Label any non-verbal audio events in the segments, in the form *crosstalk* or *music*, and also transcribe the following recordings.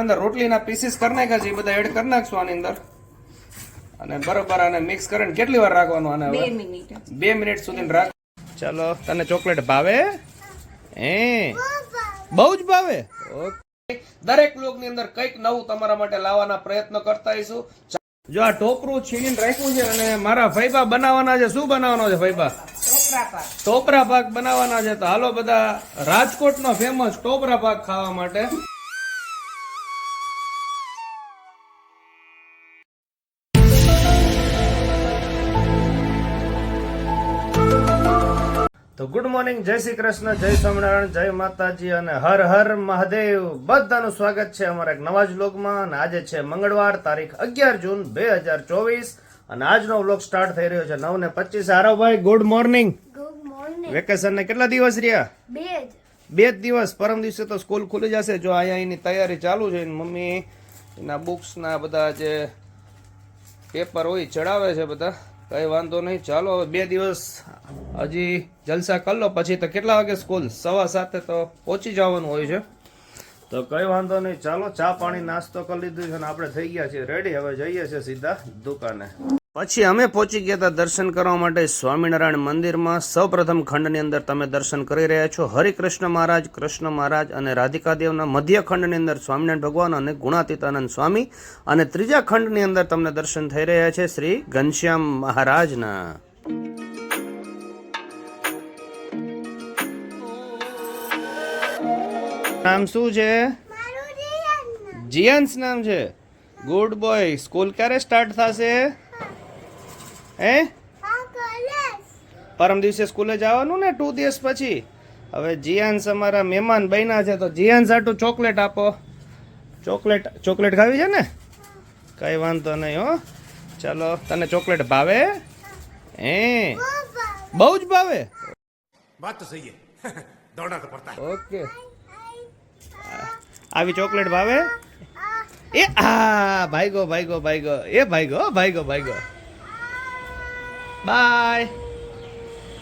અંદર રોટલીના પીસીસ કરી નાખ્યા છે એ બધા એડ કરી નાખશું આની અંદર. અને બરોબર આને મિક્સ કરીને કેટલી વાર રાખવાનું આને બે મિનિટ. બે મિનિટ સુધી રાખ. ચાલો તને ચોકલેટ ભાવે? હે? બહુ જ ભાવે? ઓકે દરેકની અંદર કંઈક નવું તમારા માટે લાવવાના પ્રયત્ન કરતા આવીશું. જો આ ટોપરું છીણીને રાખ્યું છે અને મારા ફૈબા બનાવવાના છે. શું બનાવવાનો છે ફૈબા ટોપરા પાક. બનાવવાના છે. તો હાલો બધા રાજકોટનો ફેમસ ટોપરા પાક ખાવા માટે. તો ગુડ મોર્નિંગ જય શ્રી કૃષ્ણ જય સ્વામિનારાયણ જય માતાજી અને હર હર મહાદેવ. બધાનું સ્વાગત છે અમારા એક નવા જ વ્લોગમાં અને આજે છે મંગળવાર તારીખ અગિયાર જૂન બે હજાર ચોવીસ અને આજનો વ્લોગ સ્ટાર્ટ થઈ રહ્યો છે નવ ને પચીસ. આરવભાઈ ગુડ મોર્નિંગ વેકેશન ને કેટલા દિવસ રહ્યા? બે જ. દિવસ? પરમ દિવસે તો સ્કૂલ ખુલી જશે. જો અહીંયા એની તૈયારી ચાલુ છે મમ્મી એના બુક્સના બધા જે પેપર હોય ચડાવે છે બધા. કઈ વાંધો નહીં. ચાલો, હવે બે દિવસ હજી જલસા કરી લો. પછી તો કેટલા વાગે સ્કૂલ? સવા સાતે તો પહોંચી જવાનું હોય છે. તો કઈ વાંધો નહીં. ચાલો, ચા પાણી નાસ્તો કરી લીધું છે અને આપણે થઈ ગયા છીએ. રેડી હવે જઈએ છીએ સીધા દુકાને. પછી અમે પહોંચી ગયા હતા દર્શન કરવા માટે સ્વામિનારાયણ મંદિરમાં. સૌપ્રથમ ખંડની અંદર તમે દર્શન કરી રહ્યા છો. હરિકૃષ્ણ મહારાજ કૃષ્ણ મહારાજ અને રાધિકાદેવના મધ્ય ખંડની અંદર સ્વામિનારાયણ ભગવાન અને ગુણાતીતાનંદ સ્વામી. અને ત્રીજા ખંડની અંદર તમને દર્શન થઈ રહ્યા છે શ્રી ઘનશ્યામ મહારાજના. નામ શું છે? જીયન્સ નામ. છે. ગુડ બોય સ્કૂલ ક્યારે સ્ટાર્ટ થશે? હે? પરમ દિવસે સ્કૂલે જવાનું ને ટુ દિવસ પછી? હવે જીયાન્સ અમારા મહેમાન બન્યા છે તો જીયાન્સ આટું ચોકલેટ આપો. ચોકલેટ ચોકલેટ ખાવી છે ને? કઈ વાંધો નહીં હો. ચાલો તને ચોકલેટ ભાવે? હે. બહુ જ ભાવે? વાત તો સહી *laughs* દોડા તો પડતા ઓકે. આવી ચોકલેટ ભાવે? એ આ ભાઈ ગો ભાઈ ગો ભાઈ ગો એ ભાઈ ગો ભાઈ ગો ભાઈ ગો બાય.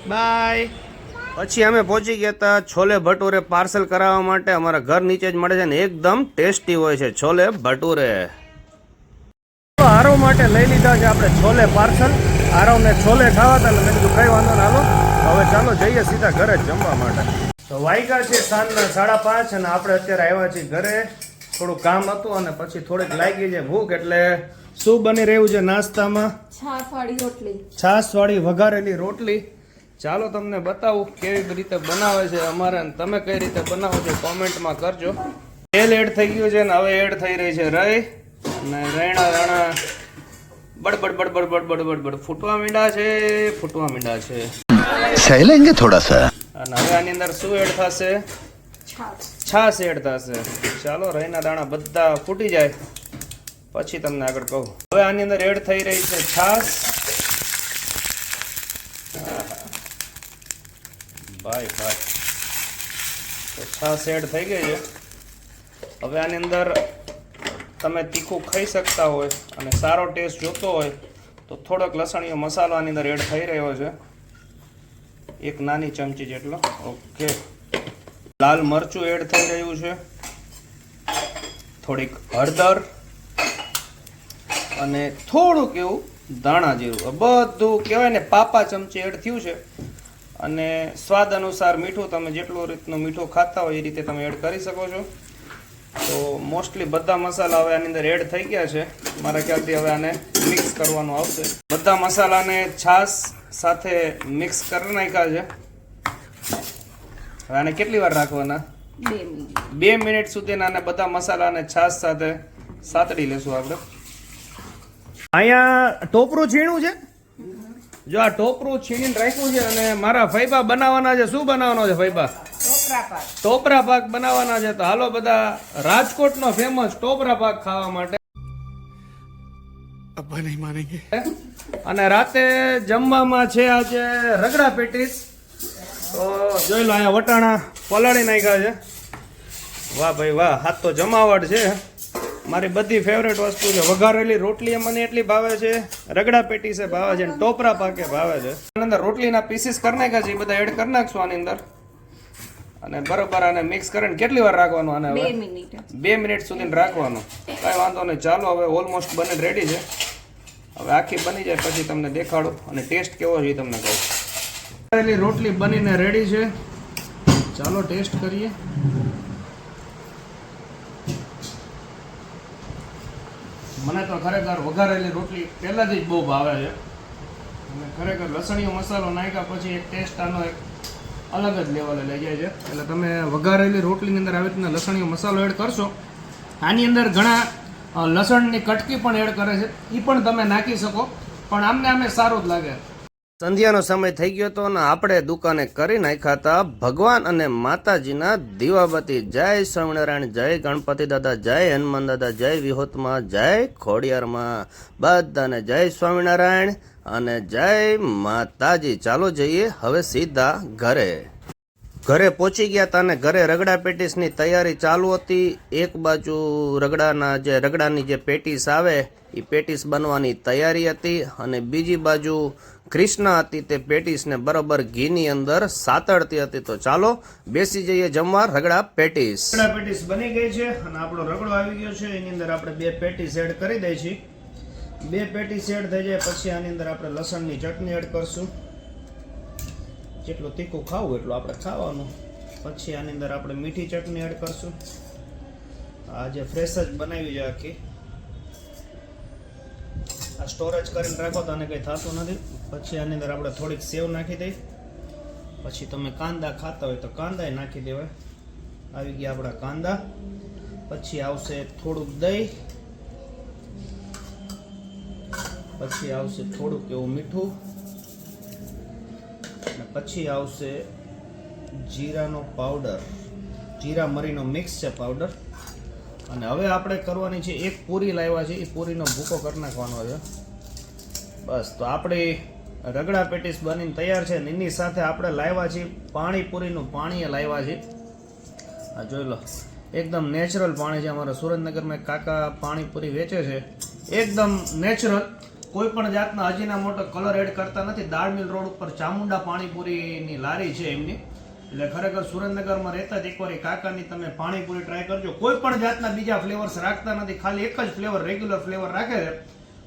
બાય. પછી અમે પહોંચી ગયા હતા છોલે ભટુરે પાર્સલ કરાવવા માટે. અમારા ઘર નીચે જ મળે છે ને એકદમ ટેસ્ટી હોય છે છોલે ભટુરે. આરવ માટે લઈ લીધા છે આપણે છોલે પાર્સલ. આરવને છોલે ખાવા હતા મેં કીધું કઈ વાંધો ના હવે ચાલો જઈએ સીધા ઘરે જમવા માટે. તો વાગ્યા છે સાંજના સાડા પાંચ અને આપણે અત્યારે આવ્યા છીએ ઘરે. થોડું કામ હતું અને પછી થોડીક લાગી છે ભૂખ એટલે શું બની રહ્યું છે નાસ્તામાં. છાસ વાળી વઘારેલી રોટલી. ચાલો તમને બતાવું કેવી રીતે બનાવે છે અમારે તમે કઈ રીતે બનાવો છો કોમેન્ટમાં કરજો. તેલ એડ થઈ ગયું છે ને હવે એડ થઈ રહી છે રઈ. અને રૈણા રાણા બડબડ બડબડ બડબડ બડબડ. ફૂટવા મીંડા છે ફૂટવા મીંડા છે. સહેલેંગે થોડા સા. અને હવે આની અંદર શું એડ થશે? છાશ. એડ થશે. ચાલો રૈના દાણા બધા ફૂટી જાય. પછી તમને આગળ કહું. હવે આની અંદર એડ થઈ રહી છે છાશ ભાઈ ભાઈ તો છાશ એડ થઈ ગઈ છે. હવે આની અંદર તમે તીખું ખાઈ શકતા હોય અને સારો ટેસ્ટ જોતો હોય, તો થોડોક લસણીયો મસાલો આની અંદર એડ થઈ રહ્યો છે. એક નાની ચમચી જેટલો. ઓકે. લાલ મરચું એડ થઈ રહ્યું છે. થોડીક હળદર. અને થોડુંક એવું ધાણા જેવું બધું કહેવાય ને પાપા ચમચી એડ થયું છે. અને સ્વાદ અનુસાર મીઠું તમે જેટલું રીતનું મીઠું ખાતા હોય એ રીતે તમે એડ કરી શકો છો. તો મોસ્ટલી બધા મસાલા હવે આની અંદર એડ થઈ ગયા છે. મારા ખ્યાલથી હવે આને મિક્સ કરવાનું આવશે. બધા મસાલાને છાશ સાથે મિક્સ કરી નાખ્યા છે. હવે આને કેટલી વાર રાખવાના? બે મિનિટ. સુધી આને બધા મસાલાને છાશ સાથે સાતડી લેશું આપણે. અહીંયા ટોપરું છીણું છે? જો આ ટોપરું છીણીને રાખ્યું છે અને મારા ફૈબા બનાવવાના છે. શું બનાવવાનો છે ફૈબા? ટોપરા પાક. બનાવવાના છે. તો હાલો બધા રાજકોટનો ફેમસ ટોપરા પાક ખાવા માટે. અબ્બા અને રાતે જમવામાં છે આજે રગડા પેટીસ તો જોઈ લો અહીંયા વટાણા પલાળી નાખ્યા છે. વાહ ભાઈ વાહ હાથ તો જમાવટ છે. મારી બધી ફેવરેટ વસ્તુ છે. વઘારેલી રોટલી મને એટલી ભાવે છે. રગડા પેટીસે ભાવે છે ટોપરા પાકે ભાવે છે. આની અંદર રોટલીના પીસીસ કરી નાખ્યા છે. એ બધા એડ કરી નાખશું આની અંદર. અને બરોબર આને મિક્સ કરીને કેટલી વાર રાખવાનું આને બે હવે મિનિટ. બે મિનિટ સુધી રાખવાનું. કાંઈ વાંધો નહીં. ચાલો હવે ઓલમોસ્ટ બને રેડી છે. હવે આખી બની જાય પછી તમને દેખાડું અને ટેસ્ટ કેવો છે એ તમને કહું. રોટલી બનીને રેડી છે. ચાલો ટેસ્ટ કરીએ. મને તો ખરેખર વઘારેલી રોટલી પહેલાંથી જ બહુ ભાવે છે. અને ખરેખર લસણીયો મસાલો નાખ્યા પછી એક ટેસ્ટ આનો એક અલગ જ લેવલે લઈ જાય છે. એટલે તમે વઘારેલી રોટલીની અંદર આવી રીતના લસણીયો મસાલો એડ કરશો. આની અંદર ઘણા લસણની કટકી પણ એડ કરે છે. એ પણ તમે નાખી શકો. પણ આમને આમે સારું જ લાગે. સંધ્યાનો સમય થઈ ગયો હતો અને આપણે દુકાને કરી નાખ્યા ભગવાન અને માતાજીના દીવાબતી જય સ્વામિનારાયણ જય ગણપતિ દાદા, જય હનુમાન દાદા, જય વિહોતમાં, જય ખોડિયારમાં. બધાને જય સ્વામિનારાયણ અને જય માતાજી. ચાલો જઈએ હવે સીધા ઘરે. ઘરે પહોંચી ગયા હતા ને ઘરે રગડા પેટીસની તૈયારી ચાલુ હતી. એક બાજુ રગડાના જે રગડાની જે પેટીસ આવે એ પેટીસ બનવાની તૈયારી હતી અને બીજી બાજુ કૃષ્ણ હતી તે પેટીસને બરોબર ઘીની અંદર સાતડતી હતી. તો ચાલો, બેસી જઈએ જમવા રગડા પેટીસ. રગડા પેટીસ બની ગઈ છે અને આપણો રગડો આવી ગયો છે. એની અંદર આપણે બે પેટીસ એડ કરી દઈએ છીએ બે પેટીસ એડ થઈ જાય, પછી આની અંદર આપણે લસણની ચટણી એડ કરશું. જેટલું તીખું ખાવું એટલું આપણે ખાવાનું. પછી આની અંદર આપણે મીઠી ચટણી એડ કરશું. આજે ફ્રેશ જ બનાવી છે આખી. આ સ્ટોરેજ કરીને રાખો તો આને કંઈ થતું નથી. પછી આની અંદર આપણે થોડીક સેવ નાખી દઈ. પછી તમે કાંદા ખાતા હોય તો કાંદાય નાખી દેવાય. આવી ગયા આપણા કાંદા. પછી આવશે થોડુંક દહીં. પછી આવશે થોડુંક એવું મીઠું. પછી આવશે જીરાનો પાવડર જીરા મરીનો મિક્સ છે પાવડર અને હવે આપણે કરવાની છે, એક પૂરી લાવ્યા છે, એ પૂરીનો ભૂકો કરી નાખવાનો છે. બસ, તો આપણી રગડા પેટીસ બનીને તૈયાર છે અને એની સાથે આપણે લાવ્યા છીએ પાણીપુરીનું પાણી લાવ્યા છે આ જોઈ લો, એકદમ નેચરલ પાણી છે અમારા સુરેન્દ્રનગરમાં કાકા પાણીપુરી વેચે છે. એકદમ નેચરલ કોઈ પણ જાતના હજીના મોટો કલર એડ કરતા નથી. દાળ મિલ રોડ ઉપર ચામુંડા પાણીપુરીની લારી છે એમની. એટલે ખરેખર સુરેન્દ્રનગરમાં રહેતા જ એકવાર કાકાની તમે પાણીપુરી ટ્રાય કરજો. કોઈ પણ જાતના બીજા ફ્લેવર્સ રાખતા નથી. ખાલી એક જ ફ્લેવર રેગ્યુલર ફ્લેવર રાખે છે.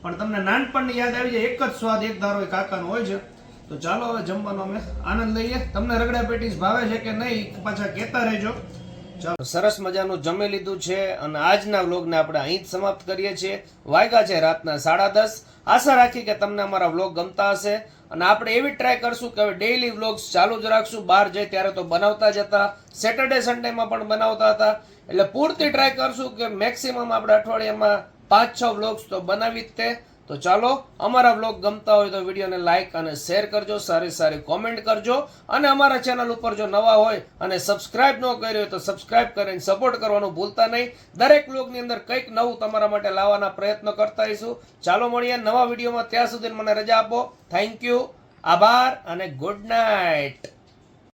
પણ તમને નાનપણની યાદ આવી જાય, એક જ સ્વાદ, એક ધારો એ કાકાનો હોય છે. તો ચાલો હવે જમવાનો અમે આનંદ લઈએ. તમને રગડા પેટીસ ભાવે છે કે નહીં, પાછા કહેતા રહેજો. સરસ મજાનું જમી લીધું છે અને આજના વ્લોગને આપણે અહીં જ સમાપ્ત કરીએ છીએ. વાગ્યા છે રાતના સાડા દસ. આશા રાખી કે તમને અમારા વ્લોગ ગમતા હશે અને આપણે એવી ટ્રાય કરશું કે હવે ડેઈલી વ્લોગ્સ ચાલુ જ રાખશું. બહાર જઈ ત્યારે તો બનાવતા જ હતા. સેટરડે સન્ડેમાં પણ બનાવતા હતા. એટલે પૂરતી ટ્રાય કરશું કે મેક્સિમમ આપણે અઠવાડિયામાં પાંચ છ વ્લોગ્સ તો બનાવી જ તે. તો ચાલો, અમારા વ્લોગ ગમતા હોય તો વિડીયોને લાઇક અને શેર કરજો, સારી સારી કોમેન્ટ કરજો અને અમારા ચેનલ ઉપર જો નવા હોય અને સબસ્ક્રાઇબ ન કર્યો હોય તો સબસ્ક્રાઇબ કરીને સપોર્ટ કરવાનું ભૂલતા નહીં. દરેક બ્લોગની અંદર કંઈક નવું તમારા માટે લાવવાના પ્રયત્ન કરતા રહીશું. ચાલો મળીએ નવા વિડીયોમાં. ત્યાં સુધી મને રજા આપો. થેન્ક યુ આભાર અને ગુડ નાઇટ